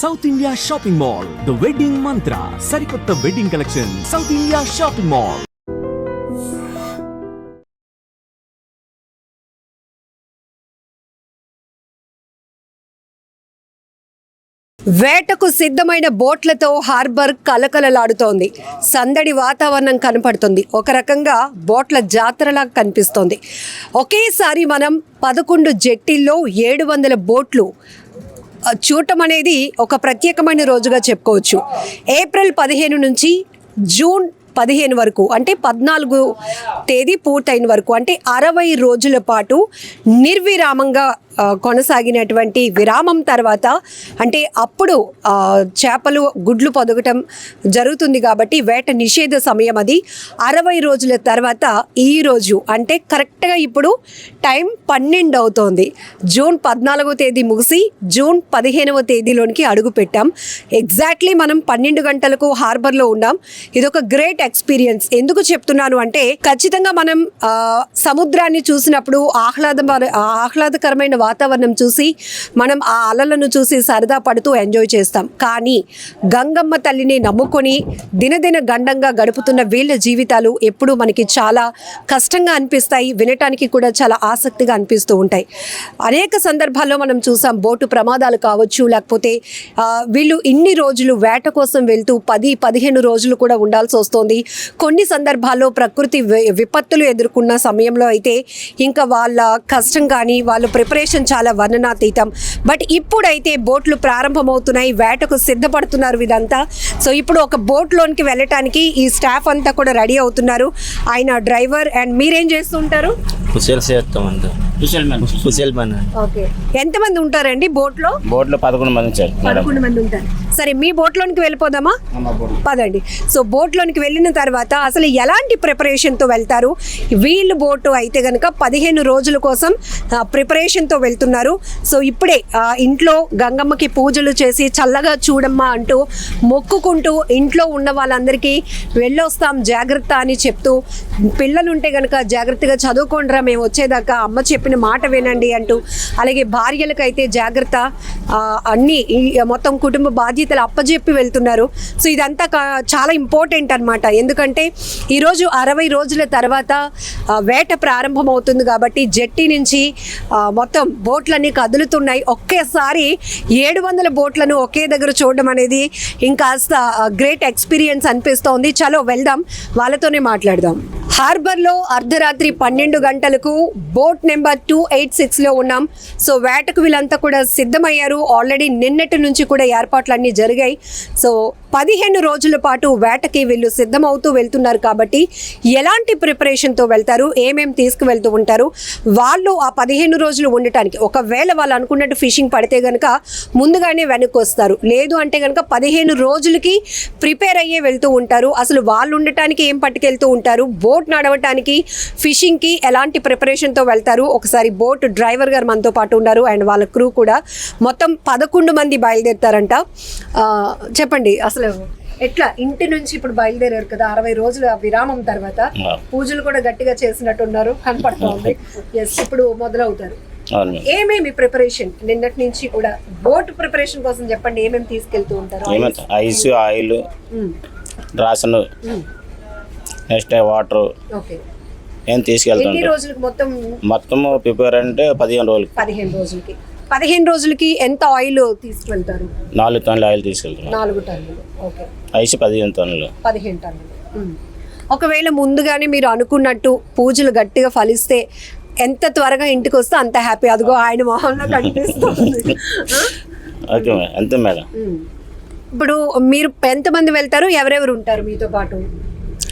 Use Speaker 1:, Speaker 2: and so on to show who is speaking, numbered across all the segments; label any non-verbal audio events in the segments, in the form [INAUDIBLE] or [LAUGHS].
Speaker 1: South India shopping mall the wedding Mantra సరికొత్త wedding collection South India shopping mall
Speaker 2: వేటకు సిద్ధమైన బోట్లతో harbour కలకలలాడుతోంది. సందడి వాతావరణం కనపడుతుంది. ఒక రకంగా బోట్ల జాతరలా కనిపిస్తోంది. ఒకేసారి మనం పదకొండు జెట్టిల్లో ఏడు వందల బోట్లు చూడటం అనేది ఒక ప్రత్యేకమైన రోజుగా చెప్పుకోవచ్చు. ఏప్రిల్ పదిహేను నుంచి జూన్ పదిహేను వరకు అంటే పద్నాలుగు తేదీ పూర్తయిన వరకు అంటే అరవై రోజుల పాటు నిర్విరామంగా కొనసాగినటువంటి విరామం తర్వాత అంటే అప్పుడు చేపలు గుడ్లు పొదగటం జరుగుతుంది కాబట్టి వేట నిషేధ సమయం అది. అరవై రోజుల తర్వాత ఈ రోజు అంటే కరెక్ట్గా ఇప్పుడు టైం పన్నెండు అవుతోంది. జూన్ పద్నాలుగో తేదీ ముగిసి జూన్ పదిహేనవ తేదీలోనికి అడుగు పెట్టాం. ఎగ్జాక్ట్లీ మనం పన్నెండు గంటలకు హార్బర్లో ఉన్నాం. ఇదొక గ్రేట్ ఎక్స్పీరియన్స్. ఎందుకు చెప్తున్నాను అంటే ఖచ్చితంగా మనం సముద్రాన్ని చూసినప్పుడు ఆహ్లాద ఆహ్లాదకరమైన వాతావరణం చూసి మనం ఆ అలలను చూసి సరదా పడుతూ ఎంజాయ్ చేస్తాం. కానీ గంగమ్మ తల్లిని నమ్ముకొని దినదిన గండంగా గడుపుతున్న వీళ్ళ జీవితాలు ఎప్పుడూ మనకి చాలా కష్టంగా అనిపిస్తాయి. వినటానికి కూడా చాలా ఆసక్తిగా అనిపిస్తూ ఉంటాయి. అనేక సందర్భాల్లో మనం చూసాం బోటు ప్రమాదాలు కావచ్చు లేకపోతే వీళ్ళు ఇన్ని రోజులు వేట కోసం వెళ్తూ పది పదిహేను రోజులు కూడా ఉండాల్సి వస్తుంది. కొన్ని సందర్భాల్లో ప్రకృతి వి- విపత్తులు ఎదుర్కొన్న సమయంలో అయితే ఇంకా వాళ్ళ కష్టం కానీ వాళ్ళ ప్రిపరేషన్ చాలా వర్ణనాతీతం. బట్ ఇప్పుడైతే బోట్లు ప్రారంభమవుతున్నాయి వేటకు సిద్ధపడుతున్నారు ఇదంతా సో ఇప్పుడు ఒక బోట్లోనికి వెళ్ళటానికి ఈ స్టాఫ్ అంతా కూడా రెడీ అవుతున్నారు. ఆయన డ్రైవర్ అండ్ మీరేం చేస్తుంటారు
Speaker 3: చేస్తామండి కుశల్ మ్యాన్ కుశల్ మ్యాన్
Speaker 2: ఓకే. ఎంతమంది ఉంటారండి బోట్లో?
Speaker 3: బోట్లో పదకొండు మంది మేడం.
Speaker 2: పదకొండు మంది ఉంటారు. సరే మీ బోట్లోనికి వెళ్ళిపోదామా? పదండి. సో బోట్లోనికి వెళ్ళిన తర్వాత అసలు ఎలాంటి ప్రిపరేషన్తో వెళ్తారు? వీళ్ళు బోటు అయితే కనుక పదిహేను రోజుల కోసం ఆ, ప్రిపరేషన్తో వెళ్తున్నారు. సో ఇప్పుడే ఆ, ఇంట్లో గంగమ్మకి పూజలు చేసి చల్లగా చూడమ్మా అంటూ మొక్కుకుంటూ ఇంట్లో ఉన్న వాళ్ళందరికీ వెళ్ళొస్తాం జాగ్రత్త అని చెప్తూ పిల్లలు ఉంటే కనుక జాగ్రత్తగా చదువుకోండిరా మేము వచ్చేదాకా అమ్మ చెప్పిన మాట వినండి అంటూ అలాగే భార్యలకైతే జాగ్రత్త అన్ని మొత్తం కుటుంబ బాధ్యతలు అప్పజెప్పి వెళ్తున్నారు. సో ఇదంతా కా- చాలా ఇంపార్టెంట్ అనమాట ఎందుకంటే ఈరోజు అరవై రోజుల తర్వాత వేట వేట ప్రారంభమవుతుంది కాబట్టి జట్టి నుంచి మొత్తం బోట్లన్నీ కదులుతున్నాయి. ఒకేసారి ఏడు వందల బోట్లను ఒకే దగ్గర చూడడం అనేది ఇంకాస్త గ్రేట్ ఎక్స్పీరియన్స్ అనిపిస్తోంది. చలో వెళ్దాం. వాళ్ళతోనే మాట్లాడదాం. హార్బర్లో అర్ధరాత్రి పన్నెండు గంటలకు బోట్ నెంబర్ టూ ఎయిట్ సిక్స్లో ఉన్నాం. సో వేటకు వీళ్ళంతా కూడా సిద్ధమయ్యారు. ఆల్రెడీ నిన్నటి నుంచి కూడా ఏర్పాట్లన్నీ జరిగాయి. సో పదిహేను రోజుల పాటు వేటకి వీళ్ళు సిద్ధమవుతూ వెళ్తున్నారు కాబట్టి ఎలాంటి ప్రిపరేషన్తో వెళ్తారు? ఏమేమి తీసుకువెళ్తూ ఉంటారు? వాళ్ళు ఆ పదిహేను రోజులు ఉండటానికి ఒకవేళ వాళ్ళు అనుకున్నట్టు ఫిషింగ్ పడితే కనుక ముందుగానే వెనక్కి వస్తారు. లేదు అంటే కనుక పదిహేను రోజులకి ప్రిపేర్ అయ్యే వెళ్తూ ఉంటారు. అసలు వాళ్ళు ఉండటానికి ఏం పట్టుకెళ్తూ ఉంటారు? బోట్ నడవటానికి ఫిషింగ్కి ఎలాంటి ప్రిపరేషన్తో వెళ్తారు? ఒకసారి బోట్ డ్రైవర్ గారు మనతో పాటు ఉన్నారు. అండ్ వాళ్ళ క్రూ కూడా మొత్తం పదకొండు మంది బయలుదేరుతారంట. చెప్పండి. అసలు ఎట్లా ఇంటి నుంచి ఇప్పుడు బయలుదేరారు కదా అరవై రోజుల విరామం తర్వాత
Speaker 3: ఆ.
Speaker 2: పూజలు కూడా గట్టిగా చేసినట్టున్నారు కనపడుతోంది. ఎస్ ఇప్పుడు మొదలవుతారు. ఏమేమి ప్రిపరేషన్ నిన్నటి నుంచి కూడా బోట్ ప్రిపరేషన్ కోసం చెప్పండి ఏమేమి తీసుకెళ్తూ ఉంటారు?
Speaker 3: ఐస్ ఆయిల్
Speaker 2: మ్మ్.
Speaker 3: రాషన్
Speaker 2: మ్మ్.
Speaker 3: Next water.
Speaker 2: ఓకే
Speaker 3: ఏం
Speaker 2: ఎన్ని
Speaker 3: తీసుకెళ్తాం
Speaker 2: రోజులకు మొత్తం
Speaker 3: మొత్తం ప్రిపేర్ అంటే పదిహేను రోజులకి.
Speaker 2: పదిహేను రోజులకి. పదిహేను రోజులకి ఎంత ఆయిల్ తీసుకువెళ్తారు
Speaker 3: నాలుగు టన్నులు ఆయిల్ తీసుకెళ్తాం
Speaker 2: నాలుగు టన్నులు. ఓకే.
Speaker 3: ఐస్ పదిహేను టన్నులు.
Speaker 2: పదిహేను టన్నులు. ఒకవేళ ముందుగానే మీరు అనుకున్నట్టు పూజలు గట్టిగా ఫలిస్తే ఎంత త్వరగా ఇంటికి వస్తే అంత హ్యాపీ అదిగో ఆయన మొహంలో కనిపిస్తుంది? [LAUGHS]
Speaker 3: Okay madam. అంతే మేడం.
Speaker 2: ఇప్పుడు మీరు ఎంతమంది వెళ్తారు? ఎవరెవరు ఉంటారు మీతో పాటు?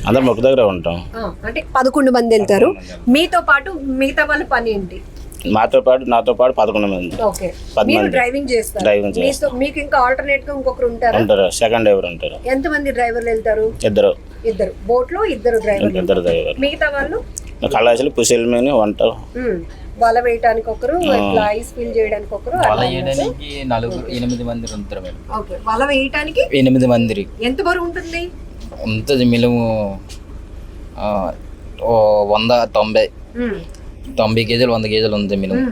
Speaker 3: అందరం ఒక దగ్గర ఉంటాం.
Speaker 2: ఆ, అంటే పదకొండు మంది వెళ్తారు. మీతో పాటు మిగతా వాళ్ళ పని ఏంటి?
Speaker 3: మాతో పాటు నాతో పాటు పదకొండు మంది.
Speaker 2: ఓకే.
Speaker 3: పది
Speaker 2: మీరు
Speaker 3: మంది.
Speaker 2: డ్రైవింగ్ చేస్తారు?
Speaker 3: డ్రైవింగ్ చేస్తాం.
Speaker 2: మీతో మీకు ఇంకా ఆల్టర్నేట్గా ఇంకొకరు ఉంటారా?
Speaker 3: ఉంటారు. సెకండ్ డ్రైవర్ ఉంటారు.
Speaker 2: ఎంతమంది డ్రైవర్లు వెళ్తారు?
Speaker 3: ఇద్దరు.
Speaker 2: ఇద్దరు. బోట్లో ఇద్దరు డ్రైవర్లు
Speaker 3: ఇద్దరు డ్రైవర్
Speaker 2: మిగతా వాళ్ళు?
Speaker 3: కళాశాల పుషల్ మీద వంట.
Speaker 2: మ్మ్. వల వేయడానికి ఒకరు ఇట్లా ఐస్ ఫిల్ చేయడానికి ఒకరు
Speaker 4: వల
Speaker 2: అలా
Speaker 4: వేయడానికి నలుగురు ఎనిమిది మంది ఉంటారు మేడం.
Speaker 2: ఓకే. వల వేయటానికి
Speaker 4: ఎనిమిది మంది
Speaker 2: ఎంత బరువు ఉంటుంది?
Speaker 4: ఉంటుంది మినిమం ఆ, ఓ వంద తొంభై. తొంభై కేజీలు వంద కేజీలు ఉంది మినిమం.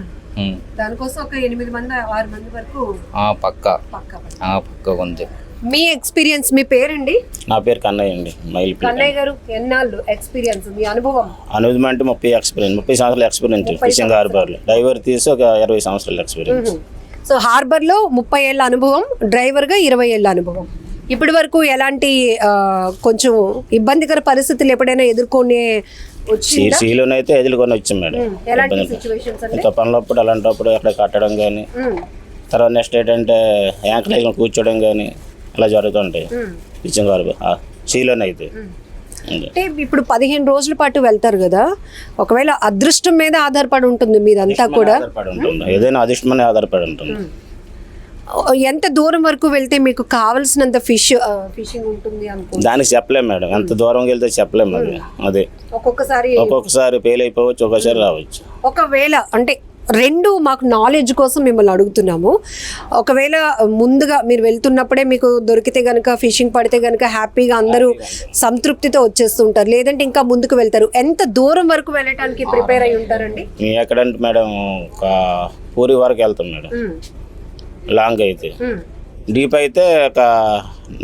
Speaker 2: దానికోసం ఒక ఎనిమిది మంది ఆరు మంది వరకు
Speaker 4: ఆ, పక్క.
Speaker 2: పక్క
Speaker 4: ఆ, పక్క ఉంది
Speaker 2: మీ ఎక్స్పీరియన్స్ మీ పేరండి?
Speaker 3: నా పేరు కన్నయ్య అండి మైల్పల్లి
Speaker 2: కన్నయ్య గారు ఎన్నాళ్ళు ఎక్స్పీరియన్స్ మీ అనుభవం?
Speaker 3: అనుభవం అంటే ముప్పై ఎక్స్పీరియన్స్ ముప్పై సంవత్సరాల ఎక్స్పీరియన్స్ ఫిషింగ్ హార్బర్లో డ్రైవర్ తీసి ఒక ఇరవై సంవత్సరాల ఎక్స్పీరియన్స్.
Speaker 2: సో హార్బర్లో ముప్పై ఏళ్ళ అనుభవం డ్రైవర్గా ఇరవై ఏళ్ళ అనుభవం. ఇప్పటి వరకు ఎలాంటి కొంచెం ఇబ్బందికర పరిస్థితులు ఎప్పుడైనా ఎదుర్కొనే
Speaker 3: సీలోనైతే ఎదులుకొని వచ్చాం మేడం. ఇంకా పనులప్పుడు అలాంటప్పుడు అక్కడ కట్టడం కానీ తర్వాత నెక్స్ట్ ఏంటంటే యాంకరేజ్ కూర్చోవడం కానీ అలా జరుగుతుంటాయి. ఫిషింగ్ హార్బర్ సీలోనైతే.
Speaker 2: అంటే ఇప్పుడు పదిహేను రోజుల పాటు వెళ్తారు కదా ఒకవేళ అదృష్టం మీద ఆధారపడి ఉంటుంది మీదంతా కూడా.
Speaker 3: ఏదైనా అదృష్టమని ఆధారపడి ఉంటుంది.
Speaker 2: ఎంత దూరం వరకు వెళ్తే మీకు కావలసినంత ఫిష్ ఫిషింగ్ ఉంటుంది అనుకో
Speaker 3: దానికి చెప్పలేం మేడం. ఎంత దూరం వెళ్తే చెప్పలేం అది. అదే.
Speaker 2: ఒక్కొక్కసారి
Speaker 3: ఒక్కొక్కసారి ఫెయిల్ అయిపోవచ్చు ఒక్కొక్కసారి రావచ్చు.
Speaker 2: ఒకవేళ అంటే రెండు మాకు నాలెడ్జ్ కోసం మిమ్మల్ని అడుగుతున్నాము. ఒకవేళ ముందుగా మీరు వెళ్తున్నప్పుడే మీకు దొరికితే గనుక ఫిషింగ్ పడితే గనుక హ్యాపీగా అందరూ సంతృప్తితో వచ్చేస్తుంటారు లేదంటే ఇంకా ముందుకు వెళ్తారు. ఎంత దూరం వరకు వెళ్ళటానికి ప్రిపేర్ అయి ఉంటారండి?
Speaker 3: ఎక్కడంటే మేడం ఒక పూరి వరకు వెళ్తాం మేడం. లాంగ్ అయితే. డీప్ అయితే ఒక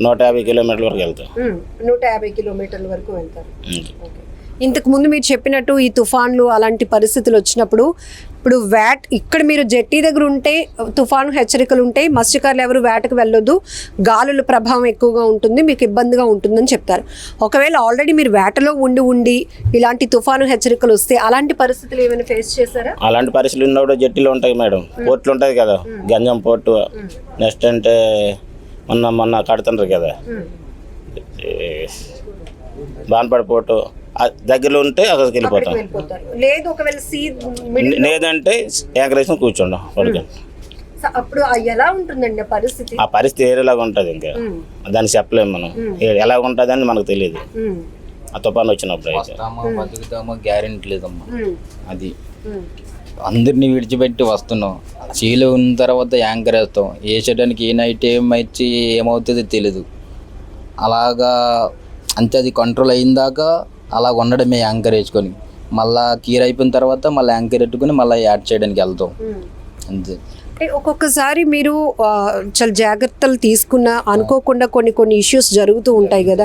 Speaker 3: నూట యాభై కిలోమీటర్ల వరకు వెళ్తాం.
Speaker 2: నూట యాభై కిలోమీటర్ల వరకు వెళ్తారు. ఇంతకు ముందు మీరు చెప్పినట్టు ఈ తుఫాన్లు అలాంటి పరిస్థితులు వచ్చినప్పుడు ఇప్పుడు వేట్ ఇక్కడ మీరు జెట్టి దగ్గర ఉంటే తుఫాను హెచ్చరికలు ఉంటాయి మత్స్యకారులు ఎవరు వేటకు వెళ్ళొద్దు. గాలుల ప్రభావం ఎక్కువగా ఉంటుంది మీకు ఇబ్బందిగా ఉంటుందని చెప్తారు. ఒకవేళ ఆల్రెడీ మీరు వేటలో ఉండి ఉండి ఇలాంటి తుఫాను హెచ్చరికలు వస్తే అలాంటి పరిస్థితులు ఏమైనా ఫేస్ చేశారా?
Speaker 3: అలాంటి పరిస్థితులు ఉన్నప్పుడు జట్టిలో ఉంటాయి మేడం. పోర్ట్లు ఉంటుంది కదా. గంజం పోర్టు. నెక్స్ట్ అంటే మొన్న మొన్న కడుతుంటారు కదా. ఈ బాన్పడి పోర్టు ఆ దగ్గరలో ఉంటే అక్కడికి వెళ్ళిపోతాం.
Speaker 2: వెళ్ళిపోతారు. లేదు ఒకవేళ సీ
Speaker 3: లేదంటే యాంకరేషన్ కూర్చోండి
Speaker 2: అప్పుడు ఆ ఎలా ఉంటుందండి ఆ పరిస్థితి?
Speaker 3: ఆ పరిస్థితి ఏరేలాగా ఉంటుంది ఇంకా. దాన్ని చెప్పలేము మనం. ఎలా ఉంటుంది అని మనకు తెలియదు ఆ తుఫాన్ వచ్చినప్పుడు అయితే.
Speaker 4: బతుకుతామో గ్యారెంటీ లేదమ్మా. అది. అందరినీ విడిచిపెట్టి వస్తున్నాం. చీలు ఉన్న తర్వాత యాంకర్ వేస్తాం. వేసేయడానికి ఏ నైట్ ఏం వచ్చి ఏమవుతుందో తెలీదు. అలాగా అంతే అది కంట్రోల్ అయిన దాకా అలా ఉండడమే యాంకర్ వేసుకొని. మళ్ళా కీర్ అయిపోయిన తర్వాత మళ్ళీ యాంకర్ పెట్టుకొని మళ్ళీ యాడ్ చేయడానికి వెళ్తాం. అంతే.
Speaker 2: ఒక్కొక్కసారి మీరు చాలా జాగ్రత్తలు తీసుకున్న అనుకోకుండా కొన్ని కొన్ని ఇష్యూస్ జరుగుతూ ఉంటాయి కదా.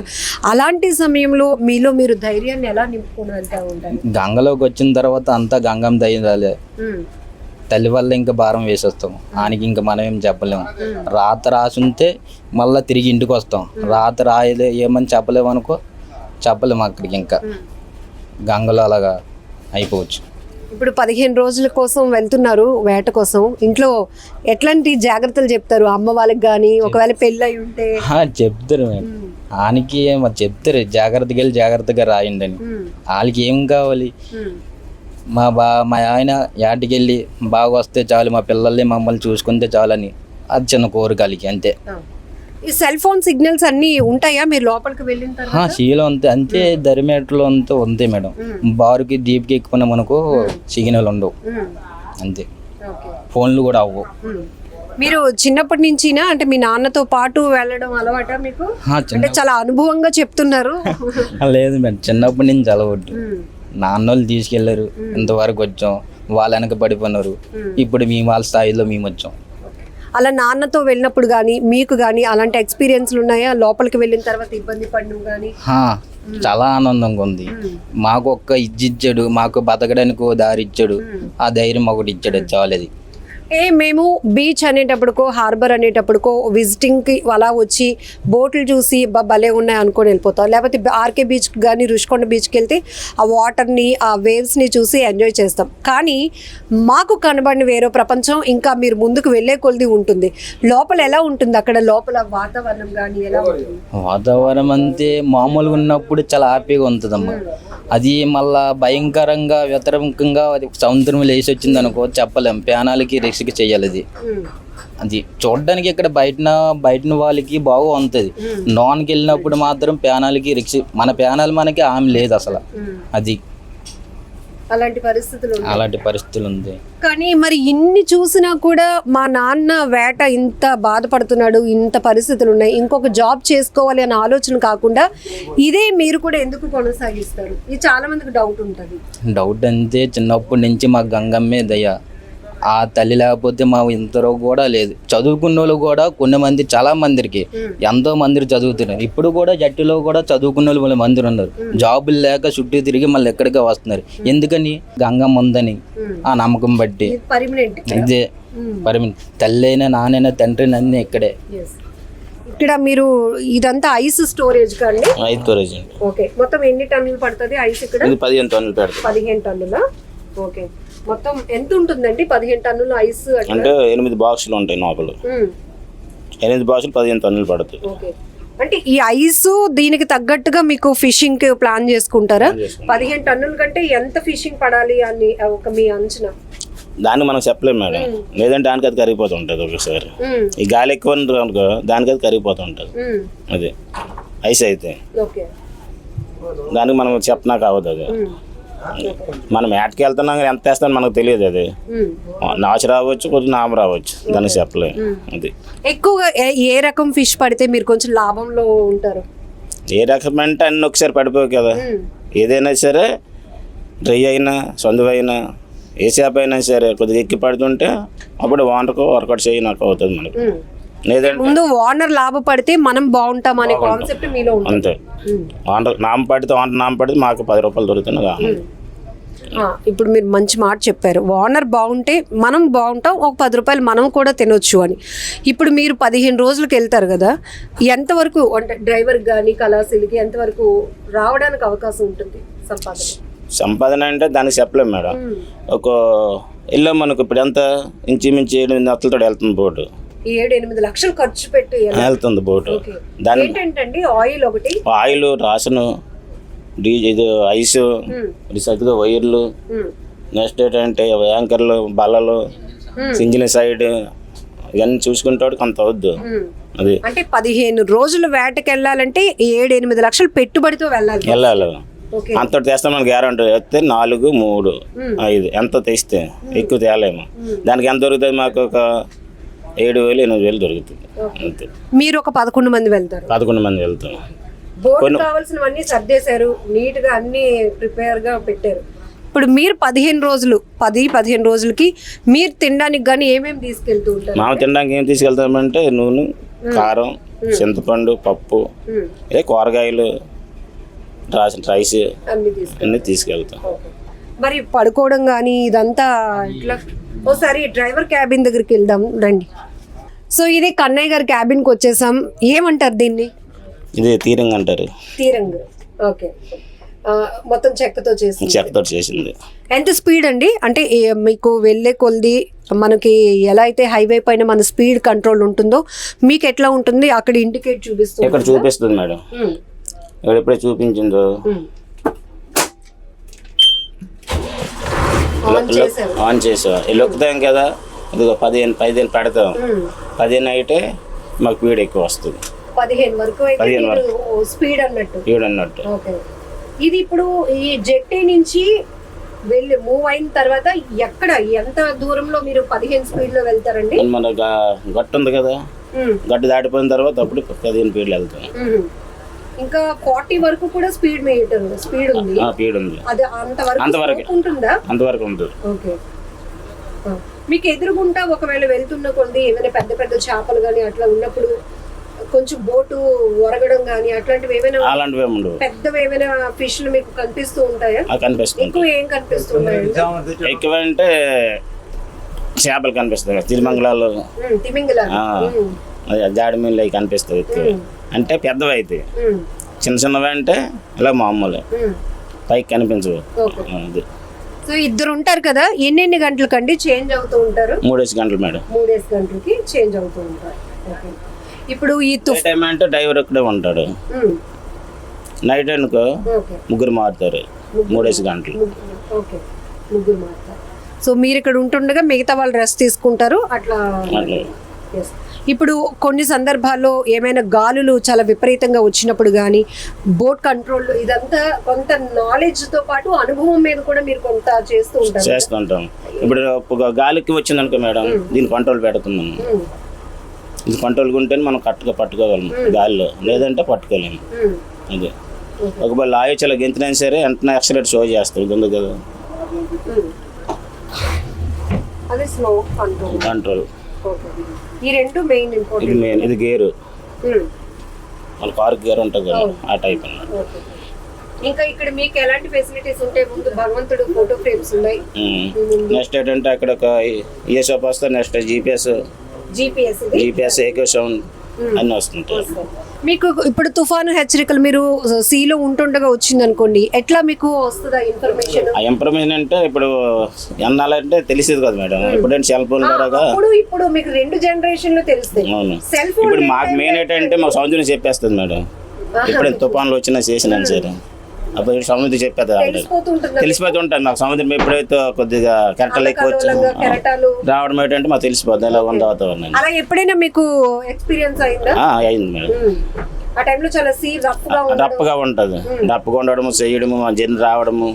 Speaker 2: అలాంటి సమయంలో మీలో మీరు ధైర్యాన్ని ఎలా నింపుకొని వెళ్తూ ఉంటారు?
Speaker 4: గంగలోకి వచ్చిన తర్వాత అంతా గంగం దయ్యాలే తల్లి వల్ల ఇంకా భారం వేసేస్తాం. ఆయనకి ఇంకా మనం ఏం చెప్పలేము రాత రాసుంటే మళ్ళీ తిరిగి ఇంటికి వస్తాం. రాత రాయలే ఏమని చెప్పలేము అనుకో చెప్పలేము అక్కడికి ఇంకా. గంగలో అలాగా అయిపోవచ్చు.
Speaker 2: ఇప్పుడు పదిహేను రోజుల కోసం వెళ్తున్నారు వేట కోసం. ఇంట్లో ఎట్లాంటి జాగ్రత్తలు చెప్తారు? అమ్మ వాళ్ళకి కానీ ఒకవేళ పెళ్ళి అయి ఉంటే
Speaker 4: చెప్తారు ఆయనకి చెప్తారు. జాగ్రత్తగా వెళ్ళి జాగ్రత్తగా రాయండి అని. వాళ్ళకి ఏం కావాలి? మా బా మా ఆయన యాటికి వెళ్ళి బాగా వస్తే చాలు మా పిల్లల్ని మమ్మల్ని చూసుకుంటే చాలని. అది చిన్న కోరిక వాళ్ళకి అంతే.
Speaker 2: ఈ సెల్ ఫోన్ సిగ్నల్స్ అన్నీ ఉంటాయా? మీరు లోపలికి వెళ్ళిన తర్వాత?
Speaker 4: శీలం అంతే అంతే దరిమేటలో అంతా ఉంది మేడం. బారుకి దీప్కి ఎక్కువ మనకు సిగ్నల్ ఉండవు. అంతే. ఫోన్లు కూడా అవ్వవు.
Speaker 2: మీరు చిన్నప్పటి నుంచినా అంటే మీ నాన్నతో పాటు వెళ్ళడం అలవాట మీకు? అంటే చాలా అనుభవంగా చెప్తున్నారు. [LAUGHS]
Speaker 4: లేదు మేడం చిన్నప్పటి నుంచి అలవాటు. నాన్నోళ్ళు తీసుకెళ్ళారు ఇంతవరకు వచ్చాం. వాళ్ళ వెనక పడిపోయినారు. ఇప్పుడు మీ వాళ్ళ స్థాయిలో మేము వచ్చాం.
Speaker 2: అలా నాన్నతో వెళ్ళినప్పుడు కానీ మీకు కానీ అలాంటి ఎక్స్పీరియన్స్లు ఉన్నాయా? లోపలికి వెళ్ళిన తర్వాత ఇబ్బంది పడడం కానీ
Speaker 4: చాలా ఆనందంగా ఉంది. మాకు ఒక్క ఇచ్చిచ్చాడు మాకు బతకడానికి దారి ఇచ్చాడు. ఆ ధైర్యం ఒకటి ఇచ్చాడు చాలది
Speaker 2: ఏ మేము బీచ్ అనేటప్పటికో హార్బర్ అనేటప్పటికో విజిటింగ్కి అలా వచ్చి బోట్లు చూసి భలే ఉన్నాయి అనుకొని వెళ్ళిపోతాం. లేకపోతే ఆర్కే బీచ్ కానీ రుషికొండ బీచ్కి వెళ్తే ఆ వాటర్ని ఆ వేవ్స్ని చూసి ఎంజాయ్ చేస్తాం. కానీ మాకు కనబడిన వేరే ప్రపంచం ఇంకా మీరు ముందుకు వెళ్ళే కొలిది ఉంటుంది. లోపల ఎలా ఉంటుంది? అక్కడ లోపల వాతావరణం కానీ ఎలా ఉంటుంది?
Speaker 4: వాతావరణం అంతే మామూలుగా ఉన్నప్పుడు చాలా హ్యాపీగా ఉంటుందమ్మా. అది మళ్ళా భయంకరంగా వ్యతిరేకంగా అది సముద్రం లేచి వచ్చింది అనుకో చెప్పలేం. ప్యానాలకి రిస్క్ చేయాలి అది. అది చూడడానికి ఇక్కడ బయటన బయటన వాళ్ళకి బాగా ఉంటుంది నాన్కి వెళ్ళినప్పుడు మాత్రం ప్యానాలకి రిక్స్ మన ప్యానాలు మనకి ఆమె లేదు అసలు. అది.
Speaker 2: అలాంటి పరిస్థితులు.
Speaker 4: అలాంటి పరిస్థితులు ఉంది.
Speaker 2: కానీ మరి ఇన్ని చూసినా కూడా మా నాన్న వేట ఇంత బాధపడుతున్నాడు ఇంత పరిస్థితులు ఉన్నాయి. ఇంకొక జాబ్ చేసుకోవాలి అనే ఆలోచన కాకుండా ఇదే మీరు కూడా ఎందుకు కొనసాగిస్తారు? ఇది చాలా మందికి డౌట్ ఉంటుంది.
Speaker 4: డౌట్ అంతే చిన్నప్పటి నుంచి మా గంగమ్మే దయ. ఆ తల్లి లేకపోతే మా ఇంతలో కూడా లేదు. చదువుకున్న వాళ్ళు కూడా కొన్ని మంది చాలా మందికి ఎంతో మంది చదువుతున్నారు. ఇప్పుడు కూడా జట్టులో కూడా చదువుకున్న వాళ్ళు మంది ఉన్నారు. జాబులు లేక చుట్టూ తిరిగి మళ్ళీ ఎక్కడికే వస్తున్నారు. ఎందుకని? గంగమ్మ ఉందని ఆ నమ్మకం బట్టి.
Speaker 2: పర్మనెంట్
Speaker 4: ఇదే. తల్లి అయినా నానైనా తండ్రి నన్ను ఇక్కడే.
Speaker 2: ఇక్కడ మీరు ఇదంతా ఐస్ స్టోరేజ్ కండి
Speaker 3: ఐదు స్టోరేజ్
Speaker 2: ఓకే. మొత్తం ఎన్ని టన్నులు పడుతుంది ఐస్ ఇక్కడ?
Speaker 3: ఇది పదిహేను టన్నులు పెడతాం.
Speaker 2: పదిహేను టన్నుల? ఓకే. మొత్తం ఎంత ఉంటుందండి? పదిహేను టన్నుల ఐస్
Speaker 3: అంటే ఎనిమిది బాక్సులు ఉంటాయి లోపల. ఎనిమిది బాక్సులు పదిహేను టన్నులు పడుతుంది
Speaker 2: ఓకే. అంటే ఈ ఐస్ దీనికి తగ్గట్టుగా మీకు ఫిషింగ్ ప్లాన్ చేసుకుంటారా?
Speaker 3: చేసుకుంటాం.
Speaker 2: పదిహేను టన్నుల కంటే ఎంత ఫిషింగ్ పడాలి అని ఒక మీ అంచనా?
Speaker 3: దాన్ని మనం చెప్పలేము మేడం. లేదంటే దానికి అది కరిగిపోతూ ఉంటుంది ఒకసారి. ఈ గాలి ఎక్కువ అనుకో దానికి అది కరిగిపోతూ ఉంటుంది. అది. ఐస్ అయితే.
Speaker 2: ఓకే.
Speaker 3: దానికి మనం చెప్పనా కావద్దు అది. మనం ఏటకి వెళ్తున్నాం ఎంత వేస్తామని మనకు తెలియదు అది. నాచు రావచ్చు కొద్దిగా నామ రావచ్చు. దానికి చెప్పలేము అది.
Speaker 2: ఎక్కువగా ఏ- రకం ఫిష్ పడితే మీరు కొంచెం లాభంలో ఉంటారు?
Speaker 3: ఏ రకమంటే అన్ని ఒకసారి పడిపోవు కదా. ఏదైనా సరే డ్రై అయినా సందువు అయినా ఏ చేప అయినా సరే కొద్దిగా ఎక్కి పడుతుంటే అప్పుడు వాటర్కు వర్కౌట్ చేయి నాకు అవుతుంది మనకి.
Speaker 2: ముందు ఓనర్ లాభపడితే మనం బాగుంటాం. అనే కాన్సెప్ట్ మీలో ఉంటుంది.
Speaker 3: అంతే. వాటర్ నామ పడితే వాటర్ నామ పడితే మాకు పది రూపాయలు దొరుకుతుంది
Speaker 2: ఇప్పుడు మీరు మంచి మాట చెప్పారు. ఓనర్ బాగుంటే మనం బాగుంటాం ఒక పది రూపాయలు మనం కూడా తినొచ్చు అని. ఇప్పుడు మీరు పదిహేను రోజులకి వెళ్తారు కదా ఎంతవరకు అంటే డ్రైవర్ కానీ కళాశీలకి ఎంతవరకు రావడానికి అవకాశం ఉంటుంది సంపాదన?
Speaker 3: సంపాదన అంటే దానికి చెప్పలేము మేడం. ఒక వెళ్ళాం మనకు ఇప్పుడు ఎంత ఇంచుమించు ఏడు నత్తలతో వెళ్తుంది
Speaker 2: ఈ ఏడు ఎనిమిది లక్షలు ఖర్చు పెట్టి
Speaker 3: వెళ్తుంది బోటు. దాని
Speaker 2: ఏంటంటండి ఆయిల్ ఒకటి?
Speaker 3: ఆయిల్ రాసను ఇది ఐస్ రీసెంట్గా వైర్లు. నెక్స్ట్ ఏంటంటే యాంకర్లు బల్లలు సింగిల్ సైడ్ ఇవన్నీ చూసుకుంటాడు కొంత అవద్దు.
Speaker 2: ఉమ్.
Speaker 3: అది.
Speaker 2: అంటే పదిహేను రోజులు వేటకి వెళ్ళాలంటే ఏడు ఎనిమిది లక్షలు పెట్టుబడితో వెళ్ళాలి.
Speaker 3: వెళ్ళాలి.
Speaker 2: ఓకే.
Speaker 3: అంత తెస్తాం మనకి గ్యారంటీ. వస్తే నాలుగు మూడు ఐదు. ఎంత తెస్తే ఎక్కువ తేలేము. దానికి ఎంత దొరుకుతుంది మాకు ఒక ఏడు వేలు ఎనిమిది వేలు దొరుకుతుంది. అంతే.
Speaker 2: మీరు ఒక పదకొండు మంది వెళ్తారు.
Speaker 3: పదకొండు మంది వెళ్తాం.
Speaker 2: బోర్డు కావాల్సినవన్నీ సర్దేశారు నీట్గా అన్ని ప్రిపేర్గా పెట్టారు. ఇప్పుడు మీరు పదిహేను రోజులు పది పదిహేను రోజులకి మీరు తినడానికి కానీ ఏమేమి తీసుకెళ్తూ ఉంటారు?
Speaker 3: మామ తినడానికి ఏం తీసుకెళ్తామంటే నూనె కారం చింతపండు పప్పు ఏ కూరగాయలు రాసిన రైస్
Speaker 2: అన్నీ
Speaker 3: తీసుకెళ్తాం.
Speaker 2: మరి పడుకోవడం కానీ ఇదంతా ఇట్లా. ఓసారి డ్రైవర్ క్యాబిన్ దగ్గరికి వెళ్దాం రండి. సో ఇది కన్నయ్య గారి క్యాబిన్కి వచ్చేసాం. ఏమంటారు దీన్ని?
Speaker 3: ఇది తీరంగా అంటారు.
Speaker 2: తీరంగ్. ఓకే. మొత్తం చెక్కతో చేసి
Speaker 3: చెక్కతో చేసింది.
Speaker 2: ఎంత స్పీడ్ అండి? అంటే మీకు వెళ్ళే కొలిది మనకి ఎలా అయితే హైవే పైన మన స్పీడ్ కంట్రోల్ ఉంటుందో మీకు ఎట్లా ఉంటుంది? అక్కడ ఇండికేట్ చూపిస్తుంది
Speaker 3: ఇక్కడ చూపిస్తుంది మేడం.
Speaker 2: ఉమ్,
Speaker 3: ఇక్కడ ఎప్పుడే చూపించిందో
Speaker 2: ఆన్
Speaker 3: చేసాం లొక్కుతాం కదా ఇదిగో పదిహేను పదిహేను పెడతాం. పదిహేను అయితే మాకు పీడ ఎక్కువ వస్తుంది.
Speaker 2: పదిహేను వరకు
Speaker 3: పదిహేను
Speaker 2: స్పీడ్ అన్నట్టు.
Speaker 3: పీడ అన్నట్టు.
Speaker 2: ఓకే. ఇది ఇప్పుడు ఈ జెట్టి నుంచి వెళ్ళి మూవ్ అయిన తర్వాత ఎక్కడ ఎంత దూరంలో మీరు పదిహేను స్పీడ్లో వెళ్తారండి?
Speaker 3: మన గట్టు ఉంది కదా. గట్టు దాటిపోయిన తర్వాత అప్పుడు పదిహేను పీడలు వెళ్తాం.
Speaker 2: ఇంకా ఫార్టీ వరకు కూడా స్పీడ్ మీటర్ స్పీడ్ ఉంది.
Speaker 3: ఆ పీడ ఉంది.
Speaker 2: అది అంతవరకు
Speaker 3: అంతవరకే.
Speaker 2: ఉంటుందా?
Speaker 3: అంతవరకు ఉంటుంది.
Speaker 2: ఓకే. మీకు ఎదురుగుంటా ఒకవేళ వెళ్తున్న కొద్ది ఏమైనా పెద్ద పెద్ద చేపలు కానీ అట్లా ఉన్నప్పుడు కొంచెం బోటు ఒరగడం కానీ అట్లాంటివి ఏమైనా
Speaker 3: అలాంటివి ఏమి
Speaker 2: పెద్దవి ఏమైనా ఫిష్లు మీకు కనిపిస్తూ ఉంటాయా?
Speaker 3: ఆ కనిపిస్తుంది
Speaker 2: ఎక్కువ ఏం కనిపిస్తున్నాయండి
Speaker 3: ఎక్కువ అంటే చేపలు కనిపిస్తాయి తిరుమంగళాలు.
Speaker 2: ఉమ్, తిమింగల
Speaker 3: ఆ, అది జాడి మీన్లు అవి కనిపిస్తాయి అంటే పెద్దవి అయితే. చిన్న చిన్నవి అంటే ఇలా మామూలు. పైకి కనిపించవు. అది.
Speaker 2: సో ఇద్దరు ఉంటారు కదా ఎన్నెన్ని గంటలకండి చేంజ్ అవుతూ ఉంటారు?
Speaker 3: మూడేసి గంటలు మేడం.
Speaker 2: మూడేసి గంటలకి చేంజ్ అవుతూ ఉంటారు. ఓకే ఇప్పుడు ఈ తుఫ్
Speaker 3: టైం అంటే డ్రైవర్ ఒక్కడే ఉంటాడు.
Speaker 2: ఉమ్,
Speaker 3: నైట్ అనుకో
Speaker 2: ఓకే.
Speaker 3: ముగ్గురు మారుతారు. మూడేసి గంటలు.
Speaker 2: ఓకే. ముగ్గురు మాట్లాడారు సో మీరు ఇక్కడ ఉంటుండగా మిగతా వాళ్ళు రెస్ట్ తీసుకుంటారు. అట్లా
Speaker 3: అట్లా.
Speaker 2: Yes. ఇప్పుడు కొన్ని సందర్భాల్లో ఏమైనా గాలులు చాలా విపరీతంగా వచ్చినప్పుడు కానీ బోట్ కంట్రోల్ ఇదంతా కొంత నాలెడ్జ్తో పాటు అనుభవం మీద కూడా మీరు కొంత చేస్తూ ఉంటారు.
Speaker 3: చేస్తుంటాం ఇప్పుడు గాలికి వచ్చింది అనుకో మేడం దీని కంట్రోల్ పెడుతున్నాం.
Speaker 2: ఉమ్,
Speaker 3: ఇది కంట్రోల్ ఉంటేనే మనం కరెక్ట్గా పట్టుకోగలం గాలిలో. లేదంటే పట్టుకోలేము. అదే. ఒకవేళ లాయో చాలా గెంతినా సరే వెంటనే యాక్సిడెంట్ షో చేస్తారు ఉంది కదా.
Speaker 2: Control
Speaker 3: control
Speaker 2: okay. ఈ రెండు మెయిన్
Speaker 3: ఇది
Speaker 2: ఇంపార్టెంట్
Speaker 3: మెయిన్ ఇది గేరు మన కారు గేర్ ఉంటుంది కదా ఆ టైప్ అన్నమాట.
Speaker 2: ఇంకా ఇక్కడ మీకు ఎలాంటి ఫెసిలిటీస్ ఉంటాయి ముందు భగవంతుడు ఫోటో ఫ్రేమ్స్ ఉన్నాయి?
Speaker 3: నెక్స్ట్ ఏంటంటే అక్కడ ఒక ఈఎస్ఎఫ్ వస్తే నెక్స్ట్ జీపీఎస్
Speaker 2: జీపీఎస్ ఇది?
Speaker 3: జీపీఎస్ ఏకో సౌండ్ అన్నీ వస్తుంటాయి.
Speaker 2: మీకు ఇప్పుడు తుఫాను హెచ్చరికలు మీరు సీలో ఉంటుండగా వచ్చింది అనుకోండి ఎట్లా మీకు వస్తుందా ఇన్ఫర్మేషన్
Speaker 3: ఆ ఇన్ఫర్మేషన్ అంటే ఇప్పుడు ఎన్నాలంటే తెలిసేది కదా మేడం. ఇప్పుడు సెల్ ఫోన్ ద్వారా
Speaker 2: అప్పుడు ఇప్పుడు మీకు రెండు జనరేషన్లు తెలుస్తాయి
Speaker 3: అవును.
Speaker 2: సెల్ ఫోన్
Speaker 3: ఇప్పుడు మాకు మెయిన్ ఏంటంటే మాకు సముద్రం చెప్పేస్తుంది మేడం. ఇప్పుడు తుఫాన్లు వచ్చినా చేసినాను సరే. అప్పుడు సముద్రం చెప్పేది ఆల్రెడీ
Speaker 2: తెలిసిపోతుంటుంది.
Speaker 3: తెలిసిపోతూ ఉంటాను నాకు సముద్రం ఎప్పుడైతే కొద్దిగా కెరటలు ఎక్కువ వచ్చి రావడం ఏంటంటే మాకు తెలిసిపోద్ది. ఎలా ఉందా వాతావరణం
Speaker 2: అలా ఎప్పుడైనా మీకు ఎక్స్పీరియన్స్ అయిందా?
Speaker 3: అయింది మేడం.
Speaker 2: ఆ టైంలో చాలా సీ
Speaker 3: ఉంటుంది. రప్పగా ఉండడము చేయడము జర్ని రావడము.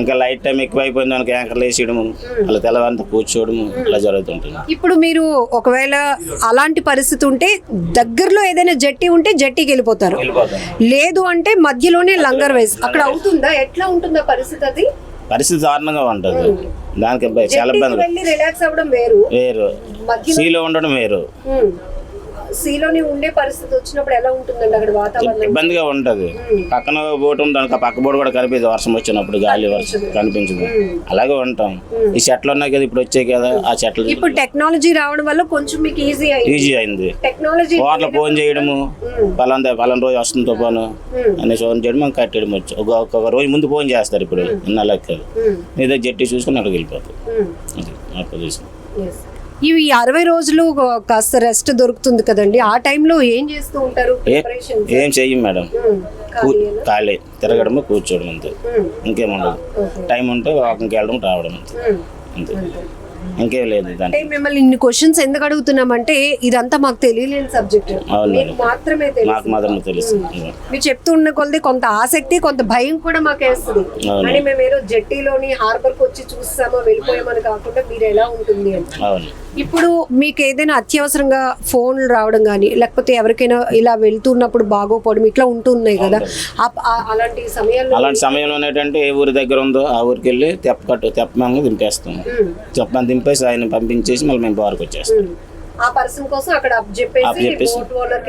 Speaker 3: ఇంకా లైట్ టైం ఎక్కువ అయిపోయింది దానికి యాంకర్లు వేసేయడము అలా తెల్లవారంతా కూర్చోవడము అలా జరుగుతుంటుంది.
Speaker 2: ఇప్పుడు మీరు ఒకవేళ అలాంటి పరిస్థితి ఉంటే దగ్గరలో ఏదైనా జట్టి ఉంటే జట్టికి వెళ్ళిపోతారు.
Speaker 3: వెళ్ళిపోతాం
Speaker 2: లేదు అంటే మధ్యలోనే లంగర్ వేసి అక్కడ అవుతుందా? ఎట్లా ఉంటుందా పరిస్థితి అది?
Speaker 3: పరిస్థితి దారుణంగా ఉంటుంది. దానికి చాలా ఇబ్బంది
Speaker 2: వేరు.
Speaker 3: వేరు. సీలో ఉండడం వేరు.
Speaker 2: సీలోనే ఉండే పరిస్థితి వచ్చినప్పుడు ఎలా ఉంటుందండి అక్కడ వాతావరణం?
Speaker 3: ఇబ్బందిగా ఉంటది. పక్కన బోట్ ఆ పక్క బోట్ కూడా కనిపించదు వర్షం వచ్చినప్పుడు గాలి వర్షం కనిపించదు. అలాగే ఉంటాం. ఈ చెట్లు ఉన్నాయి కదా ఇప్పుడు వచ్చాయి కదా ఆ చెట్లు
Speaker 2: ఇప్పుడు టెక్నాలజీ రావడం వల్ల కొంచెం మీకు ఈజీ అయింది.
Speaker 3: ఈజీ అయింది.
Speaker 2: టెక్నాలజీ
Speaker 3: వాటిలో ఫోన్ చేయడము పలానా పలానా రోజు వస్తుంది తుఫాను అని ఫోన్ చేయడం మనం కట్టేయడం వచ్చు. ఒక రోజు ముందు ఫోన్ చేస్తారు ఇప్పుడు ఇన్న దగ్గర జట్టి చూసుకుని అక్కడికి వెళ్ళిపోతాం అది మా పొజిషన్
Speaker 2: ఇవి అరవై రోజులు కాస్త రెస్ట్ దొరుకుతుంది కదండి. ఆ టైంలో ఏం చేస్తూ ఉంటారు
Speaker 3: ఏ చెయ్యం మేడం. ఖాళీ తిరగడము కూర్చోవడం అంతే. ఇంకేం ఉండదు. టైం ఉంటే వాకింగ్కి వెళ్ళడం రావడం అంతే. అంతే. ఇంకేం లేదు
Speaker 2: అంటే మిమ్మల్ని ఇన్ని క్వశ్చన్స్ ఎందుకు అడుగుతున్నామంటే ఇదంతా మాకు తెలియలేని సబ్జెక్ట్ మీకు
Speaker 3: మేడం.
Speaker 2: మాత్రమే తెలుసు. మీరు చెప్తున్న కొలది కొంత ఆసక్తి కొంత భయం కూడా మాకు వేస్తుంది. అని మేము ఏదో జట్టీలోని హార్బర్కి వచ్చి చూస్తామా వెళ్ళిపోయామని కాకుండా మీరు ఎలా ఉంటుంది అని. ఇప్పుడు మీకు ఏదైనా అత్యవసరంగా ఫోన్లు రావడం కానీ లేకపోతే ఎవరికైనా ఇలా వెళ్తున్నప్పుడు బాగోపోవడం ఇట్లా ఉంటున్నాయి కదా. అలాంటి సమయాల్లో
Speaker 3: అలాంటి సమయంలో ఏంటంటే ఏ ఊరి దగ్గర ఉందో ఆ ఊరికి వెళ్ళి తెప్ప కట్టు తెప్పమంగా దింపేస్తాం తెప్పని దింపేసి ఆయన పంపించేసి మళ్ళీ మేము బార్కి వచ్చేస్తాం.
Speaker 2: ఆ పర్సన్ కోసం అక్కడ అప్ చెప్పేసి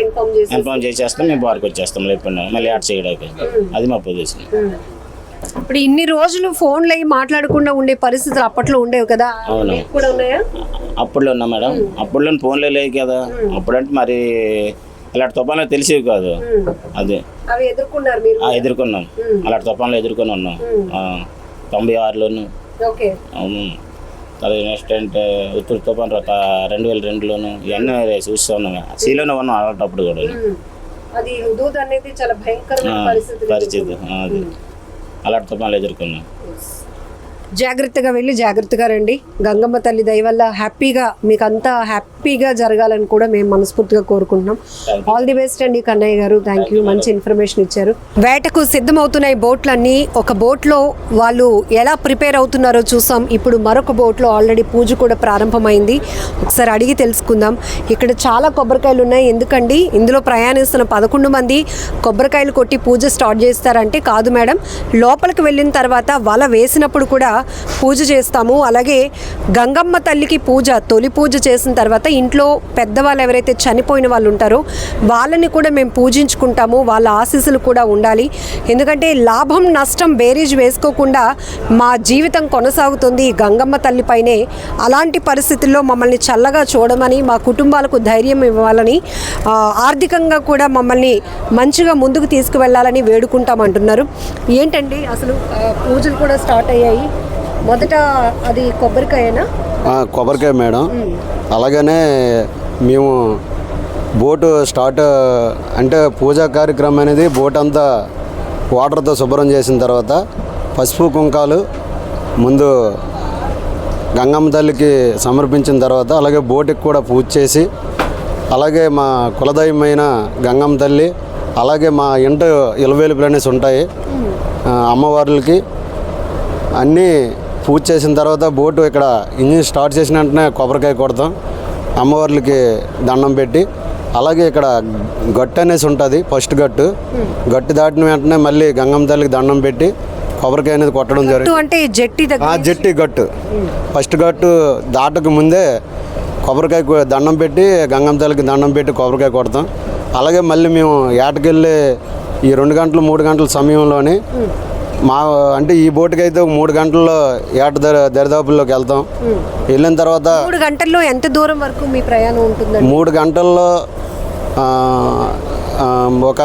Speaker 2: ఇన్ఫార్మ్ చేసి
Speaker 3: ఇన్ఫార్మ్ చేసేస్తాం మేము బార్కి వచ్చేస్తాం లేకుండా మళ్ళీ యాడ్ చేయడానికి. అది మా పొజిషన్.
Speaker 2: ఇప్పుడు ఇన్ని రోజులు ఫోన్లు అయ్యి మాట్లాడకుండా ఉండే పరిస్థితులు అప్పట్లో ఉండేవి కదా?
Speaker 3: అవును.
Speaker 2: మీకు కూడా ఉన్నాయా?
Speaker 3: అప్పుడులో ఉన్నా మేడం. అప్పుడులో ఫోన్లే లేవు కదా. అప్పుడంటే మరి ఇలాంటి తుఫాన్లు తెలిసేవి కాదు. అదే. ఎదుర్కొన్నాం. అలాంటి తుఫాన్లు ఎదుర్కొని ఉన్నాం. తొంభై ఆరులోను. అవును. తర్వాత నెక్స్ట్ అంటే ఉత్తర తుఫాన్ రెండు వేల రెండులోను ఇవన్నీ చూస్తూ ఉన్నాం. సీలోనే ఉన్నాం అలాంటప్పుడు కూడా
Speaker 2: పరిస్థితి.
Speaker 3: అది. అలాంటి తుఫాన్లు ఎదుర్కొన్నాం
Speaker 2: జాగ్రత్తగా వెళ్ళి జాగ్రత్తగా రండి. గంగమ్మ తల్లి దయ వల్ల హ్యాపీగా మీకు అంతా హ్యాపీగా జరగాలని కూడా మేము మనస్ఫూర్తిగా కోరుకుంటున్నాం. ఆల్ ది బెస్ట్ అండి కన్నయ్య గారు. థ్యాంక్ యూ మంచి ఇన్ఫర్మేషన్ ఇచ్చారు. వేటకు సిద్ధమవుతున్నాయి బోట్లన్నీ ఒక బోట్లో వాళ్ళు ఎలా ప్రిపేర్ అవుతున్నారో చూసాం. ఇప్పుడు మరొక బోట్లో ఆల్రెడీ పూజ కూడా ప్రారంభమైంది. ఒకసారి అడిగి తెలుసుకుందాం. ఇక్కడ చాలా కొబ్బరికాయలు ఉన్నాయి. ఎందుకండి? ఇందులో ప్రయాణిస్తున్న పదకొండు మంది కొబ్బరికాయలు కొట్టి పూజ స్టార్ట్ చేస్తారంటే కాదు మేడం లోపలికి వెళ్ళిన తర్వాత వల వేసినప్పుడు కూడా పూజ చేస్తాము. అలాగే గంగమ్మ తల్లికి పూజ తొలి పూజ చేసిన తర్వాత ఇంట్లో పెద్దవాళ్ళు ఎవరైతే చనిపోయిన వాళ్ళు ఉంటారో వాళ్ళని కూడా మేము పూజించుకుంటాము. వాళ్ళ ఆశీస్సులు కూడా ఉండాలి. ఎందుకంటే లాభం నష్టం బేరీజ్ వేసుకోకుండా మా జీవితం కొనసాగుతుంది. గంగమ్మ తల్లిపైనే అలాంటి పరిస్థితుల్లో మమ్మల్ని చల్లగా చూడమని మా కుటుంబాలకు ధైర్యం ఇవ్వాలని ఆర్థికంగా కూడా మమ్మల్ని మంచిగా ముందుకు తీసుకువెళ్ళాలని వేడుకుంటామంటున్నారు. ఏంటండి అసలు పూజలు కూడా స్టార్ట్ అయ్యాయి. మొదట అది కొబ్బరికాయనా?
Speaker 5: కొబ్బరికాయ మేడం. అలాగనే మేము బోటు స్టార్ట్ అంటే పూజా కార్యక్రమం అనేది బోట్ అంతా వాటర్తో శుభ్రం చేసిన తర్వాత పసుపు కుంకాలు ముందు గంగమ్మ తల్లికి సమర్పించిన తర్వాత అలాగే బోటుకి కూడా పూజ చేసి అలాగే మా కులదైవమైన గంగమ్మ తల్లి అలాగే మా ఇంట ఇలవేలుపులు అనేసి ఉంటాయి. అమ్మవార్లకి అన్నీ పూజ చేసిన తర్వాత బోటు ఇక్కడ ఇంజిన్ స్టార్ట్ చేసిన వెంటనే కొబ్బరికాయ కొడతాం. అమ్మవార్లకి దండం పెట్టి అలాగే ఇక్కడ గట్టు అనేసి ఉంటుంది ఫస్ట్ గట్టు. గట్టు దాటిన వెంటనే మళ్ళీ గంగమ్మ తల్లికి దండం పెట్టి కొబ్బరికాయ అనేది కొట్టడం
Speaker 2: గట్టు
Speaker 5: జరుగుతుంది
Speaker 2: అంటే జట్టి
Speaker 5: జట్టి గట్టు. ఫస్ట్ గట్టు దాటకు ముందే కొబ్బరికాయ దండం పెట్టి గంగమ్మ తల్లికి దండం పెట్టి కొబ్బరికాయ కొడతాం. అలాగే మళ్ళీ మేము ఏటకెళ్ళి ఈ రెండు గంటలు మూడు గంటల సమయంలోని మా అంటే ఈ బోటుకి అయితే ఒక మూడు గంటల్లో ఏట దరి దరిదాపుల్లోకి వెళ్తాం. వెళ్ళిన తర్వాత
Speaker 2: మూడు గంటల్లో ఎంత దూరం వరకు మీ ప్రయాణం ఉంటుందండి?
Speaker 5: మూడు గంటల్లో ఒక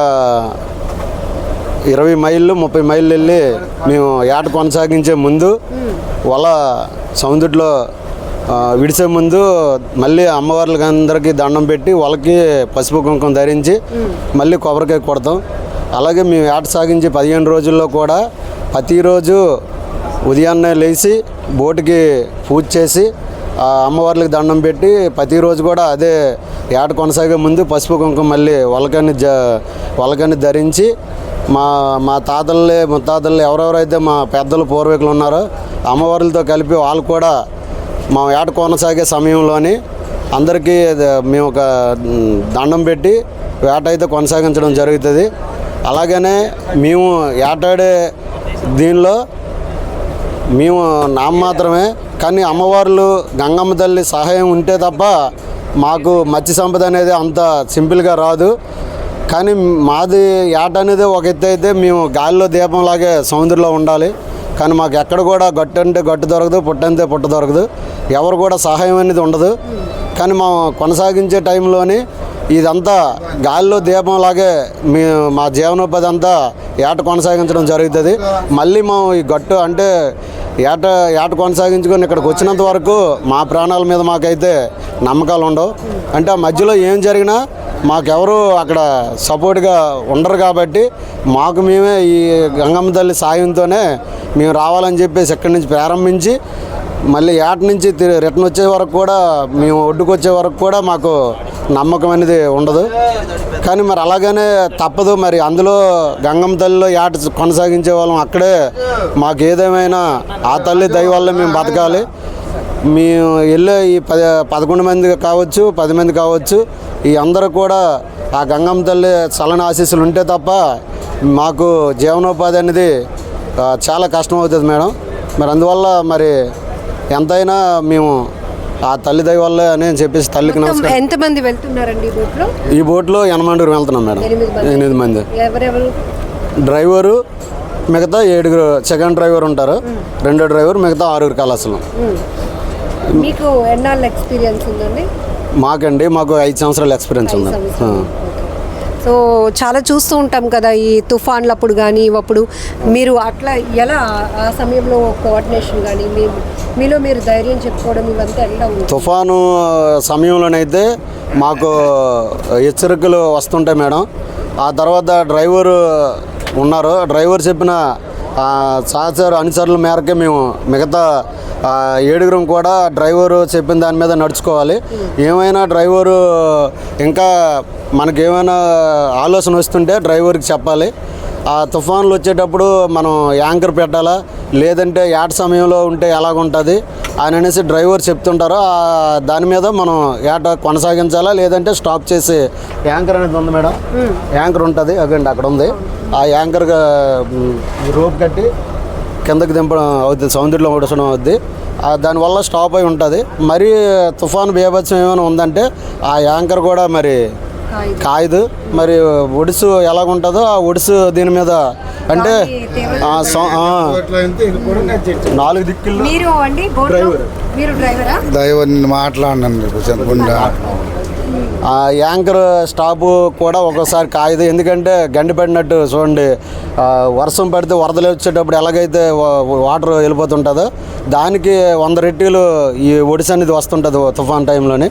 Speaker 5: ఇరవై మైళ్ళు ముప్పై మైళ్ళు వెళ్ళి మేము ఏట కొనసాగించే ముందు వల సముద్రంలో ఆ, విడిసే ముందు మళ్ళీ అమ్మవార్లకి అందరికీ దండం పెట్టి వాళ్ళకి పసుపు కుంకుమ ధరించి మళ్ళీ కొబ్బరికాయ కొడతాం. అలాగే మేము ఏట సాగించే పదిహేను రోజుల్లో కూడా ప్రతిరోజు ఉదయాన్నే లేచి బోటుకి పూజ చేసి అమ్మవార్లకు అమ్మవార్లకి దండం పెట్టి ప్రతిరోజు కూడా అదే ఏట కొనసాగే ముందు పసుపు కుంకుమ మళ్ళీ వలకని జ వలకని ధరించి మా మా తాతల్ని ముత్తాతల్ని ఎవరెవరైతే మా పెద్దలు పూర్వీకులు ఉన్నారో అమ్మవార్లతో కలిపి వాళ్ళు కూడా మా ఏట కొనసాగే సమయంలోని అందరికీ మేము ఒక దండం పెట్టి వేట అయితే కొనసాగించడం జరుగుతుంది. అలాగనే మేము ఏటాడే దీనిలో మేము నామ మాత్రమే కానీ అమ్మవార్లు గంగమ్మ తల్లి సహాయం ఉంటే తప్ప మాకు మత్స్య సంపద అనేది అంత సింపుల్గా రాదు. కానీ మాది ఏట అనేది ఒక ఎత్తు అయితే మేము గాలిలో దీపంలాగే సముద్రంలో ఉండాలి. కానీ మాకు ఎక్కడ కూడా గట్టు అంటే గట్టు దొరకదు పుట్ట అంటే పుట్ట దొరకదు. ఎవరు కూడా సహాయం అనేది ఉండదు. కానీ మా కొనసాగించే టైంలోని ఇదంతా గాలిలో దీపంలాగే మీ మా జీవనోపాధి అంతా ఏట కొనసాగించడం జరుగుతుంది. మళ్ళీ మేము ఈ గట్టు అంటే ఏట ఏట కొనసాగించుకొని ఇక్కడికి వచ్చినంత వరకు మా ప్రాణాల మీద మాకైతే నమ్మకాలు ఉండవు. అంటే ఆ మధ్యలో ఏం జరిగినా మాకెవరు అక్కడ సపోర్ట్గా ఉండరు కాబట్టి మాకు మేమే ఈ గంగమ్మ తల్లి సాయంతోనే మేము రావాలని చెప్పేసి ఇక్కడి నుంచి ప్రారంభించి మళ్ళీ ఏట నుంచి రిటర్న్ వచ్చే వరకు కూడా మేము ఒడ్డుకు వచ్చే వరకు కూడా మాకు నమ్మకం అనేది ఉండదు. కానీ మరి అలాగనే తప్పదు. మరి అందులో గంగమ్మ తల్లిలో ఏట కొనసాగించే వాళ్ళం అక్కడే. మాకు ఏదేమైనా ఆ తల్లి దయ వల్ల మేము బతకాలి. మేము వెళ్ళే ఈ పది పదకొండు మంది కావచ్చు పది మంది కావచ్చు ఈ అందరూ కూడా ఆ గంగమ్మ తల్లి చలన ఆశీస్సులు ఉంటే తప్ప మాకు జీవనోపాధి అనేది చాలా కష్టం అవుతుంది మేడం. మరి అందువల్ల మరి ఎంతైనా మేము ఆ తల్లి దయ వల్లే అని చెప్పేసి తల్లికి నమస్కారం.
Speaker 2: ఎంతమంది వెళ్తున్నారండి ఈ బోట్లో?
Speaker 5: ఈ బోట్లో వెళ్తున్నాం మేడం.
Speaker 2: ఎనిమిది మంది. ఎవరెవరు?
Speaker 5: డ్రైవరు మిగతా ఏడుగురు సెకండ్ డ్రైవర్ ఉంటారు. రెండో డ్రైవర్ మిగతా ఆరుగురు కళాశాలం
Speaker 2: మీకు ఎన్నాళ్ళ ఎక్స్పీరియన్స్ ఉందండి?
Speaker 5: మాకండి మాకు ఐదు సంవత్సరాల ఎక్స్పీరియన్స్ ఉంది.
Speaker 2: సో చాలా చూస్తూ ఉంటాం కదా ఈ తుఫాన్లప్పుడు కానీ అప్పుడు మీరు అట్లా ఎలా ఆ సమయంలో కోఆర్డినేషన్ కానీ మీ మీలో మీరు ధైర్యం చెప్పుకోవడం ఇవంతా ఎలా ఉంది?
Speaker 5: తుఫాను సమయంలోనైతే మాకు హెచ్చరికలు వస్తుంటాయి మేడం. ఆ తర్వాత డ్రైవరు ఉన్నారు. డ్రైవర్ చెప్పిన సహచర అనుచరుల మేరకే మేము మిగతా ఏడుగురం కూడా డ్రైవరు చెప్పిన దాని మీద నడుచుకోవాలి. ఏమైనా డ్రైవరు ఇంకా మనకి ఏమైనా ఆలోచన వస్తుంటే డ్రైవర్కి చెప్పాలి. ఆ తుఫాన్లు వచ్చేటప్పుడు మనం యాంకర్ పెట్టాలా? లేదంటే ఏట సమయంలో ఉంటే ఎలాగుంటుంది? అని అనేసి డ్రైవర్ చెప్తుంటారు. ఆ దాని మీద మనం ఏట కొనసాగించాలా? లేదంటే స్టాప్ చేసి యాంకర్ అనేది ఉంది మేడం. యాంకర్ ఉంటుంది. అగండి అక్కడ ఉంది. ఆ యాంకర్ రోప్ కట్టి కిందకి దింపడం అవుతుంది సముద్రంలో ఉడసడం అవుద్ది. దానివల్ల స్టాప్ అయి ఉంటుంది. మరి తుఫాను బీభత్సం ఏమైనా ఉందంటే ఆ యాంకర్ కూడా మరి. కాయదు. మరి ఒడిసు ఎలాగుంటుందో ఆ ఒడిసు దీని మీద అంటే ఆ సౌ- ఆ, నాలుగు దిక్కులు
Speaker 2: మీరు అండి బోట్లో మీరు డ్రైవరా?
Speaker 6: మాట్లాడినాను చెప్పకుండా
Speaker 5: ఆ యాంకర్ స్టాపు కూడా ఒక్కోసారి కాయదు ఎందుకంటే గండి పడినట్టు చూడండి వర్షం పడితే వరదలు వచ్చేటప్పుడు ఎలాగైతే వాటర్ వెళ్ళిపోతుంటుందో దానికి వంద రెట్టీలు ఈ ఒడిసి అనేది వస్తుంటుంది తుఫాన్ టైంలోని.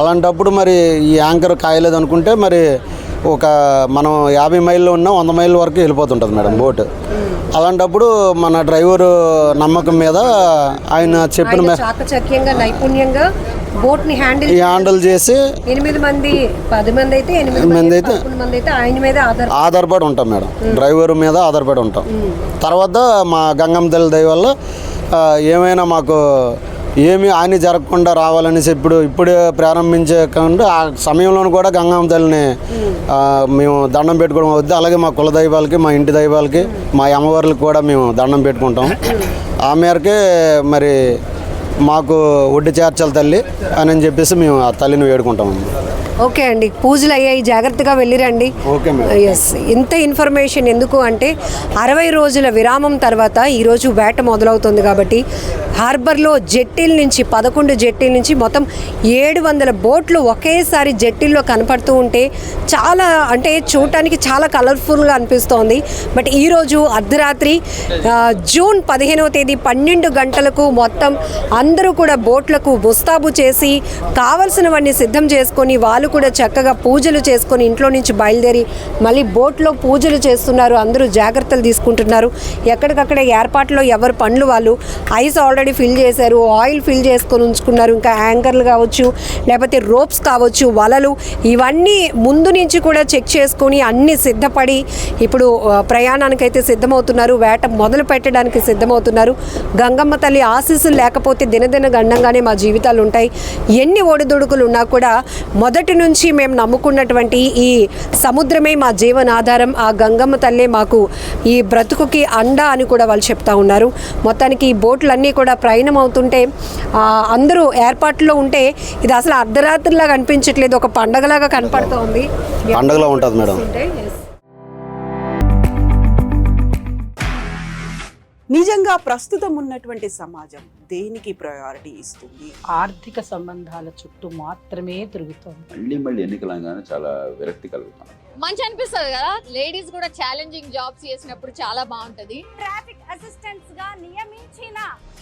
Speaker 5: అలాంటప్పుడు మరి ఈ యాంకర్ కాయలేదు అనుకుంటే మరి ఒక మనం యాభై మైళ్ళు ఉన్న వంద మైళ్ళ వరకు వెళ్ళిపోతుంటుంది మేడం బోట్. అలాంటప్పుడు మన డ్రైవరు నమ్మకం మీద ఆయన చెప్పిన
Speaker 2: నైపుణ్యంగా బోట్ని హ్యాండిల్
Speaker 5: ఈ హ్యాండిల్ చేసి
Speaker 2: ఎనిమిది మంది పది మంది అయితే ఎనిమిది
Speaker 5: మంది అయితే-
Speaker 2: మంది అయితే ఆయన మీద ఆధార్
Speaker 5: ఆధారపడి ఉంటాం మేడం. డ్రైవర్ మీద ఆధారపడి ఉంటాం. తర్వాత మా గంగమ్మ తల్లి దయ వల్ల ఏమైనా మాకు ఏమి హాని జరగకుండా రావాలనేసి ఇప్పుడు ఇప్పుడు ప్రారంభించే కాకుండా ఆ సమయంలో కూడా గంగమ్మ తల్లిని మేము. దండం పెట్టుకోవడం అవుద్ది. అలాగే మా కుల దైవాలకి మా ఇంటి దైవాలకి మా అమ్మవార్లకి కూడా మేము దండం పెట్టుకుంటాం. ఆ మేరకే మరి మాకు ఒడ్డు చేర్చాలి తల్లి అని చెప్పేసి మేము ఆ తల్లిని వేడుకుంటాం
Speaker 2: ఓకే అండి. పూజలు అయ్యాయి. జాగ్రత్తగా వెళ్ళిరండి. ఎస్ ఇంత ఇన్ఫర్మేషన్ ఎందుకు అంటే అరవై రోజుల విరామం తర్వాత ఈరోజు వేట మొదలవుతుంది కాబట్టి హార్బర్లో జెట్టీల నుంచి పదకొండు జెట్టీల నుంచి మొత్తం ఏడు వందల బోట్లు ఒకేసారి జెట్టీల్లో కనపడుతూ ఉంటే చాలా అంటే చూడటానికి చాలా కలర్ఫుల్గా అనిపిస్తోంది. బట్ ఈరోజు అర్ధరాత్రి జూన్ పదిహేనవ తేదీ పన్నెండు గంటలకు మొత్తం అందరూ కూడా బోట్లకు ముస్తాబు చేసి కావలసినవన్నీ సిద్ధం చేసుకొని వాళ్ళు కూడా చక్కగా పూజలు చేసుకొని ఇంట్లో నుంచి బయలుదేరి మళ్ళీ బోట్లో పూజలు చేస్తున్నారు. అందరూ జాగ్రత్తలు తీసుకుంటున్నారు. ఎక్కడికక్కడ ఏర్పాట్లో ఎవరు పనులు వాళ్ళు ఐస్ ఆల్రెడీ ఫిల్ చేశారు ఆయిల్ ఫిల్ చేసుకొని ఉంచుకున్నారు ఇంకా యాంకర్లు కావచ్చు లేకపోతే రోప్స్ కావచ్చు వలలు ఇవన్నీ ముందు నుంచి కూడా చెక్ చేసుకొని అన్ని సిద్ధపడి ఇప్పుడు ప్రయాణానికి ప్రయాణానికైతే సిద్ధమవుతున్నారు వేట మొదలు పెట్టడానికి సిద్ధమవుతున్నారు. గంగమ్మ తల్లి ఆశీస్సులు లేకపోతే దినదిన గండంగానే మా జీవితాలు ఉంటాయి. ఎన్ని ఒడిదుడుకులు ఉన్నా కూడా మొదటి నుంచి మేము నమ్ముకున్నటువంటి ఈ సముద్రమే మా జీవనాధారం ఆ గంగమ్మ తల్లే మాకు ఈ బ్రతుకుకి అండ అని కూడా వాళ్ళు చెప్తా ఉన్నారు. మొత్తానికి ఈ బోట్లన్నీ కూడా ప్రయాణం అవుతుంటే అందరూ ఏర్పాట్లో ఉంటే ఇది అసలు అర్ధరాత్రిలాగా అనిపించట్లేదు ఒక పండగలాగా కనపడుతోంది
Speaker 5: పండగలో ఉంటుంది మేడం.
Speaker 7: నిజంగా ప్రస్తుతం ఉన్నటువంటి సమాజం దేనికి ప్రయారిటీ ఇస్తుంది?
Speaker 8: ఆర్థిక సంబంధాల చుట్టూ మాత్రమే తిరుగుతోంది.
Speaker 9: మళ్ళీ మళ్ళీ ఎన్నికలంగానే చాలా విరక్తి కలుగుతాం
Speaker 10: మంచి అనిపిస్తుంది కదా? లేడీస్ కూడా ఛాలెంజింగ్ జాబ్స్ చేసినప్పుడు చాలా బాగుంటది.
Speaker 11: ట్రాఫిక్ అసిస్టెంట్స్గా నియమించిన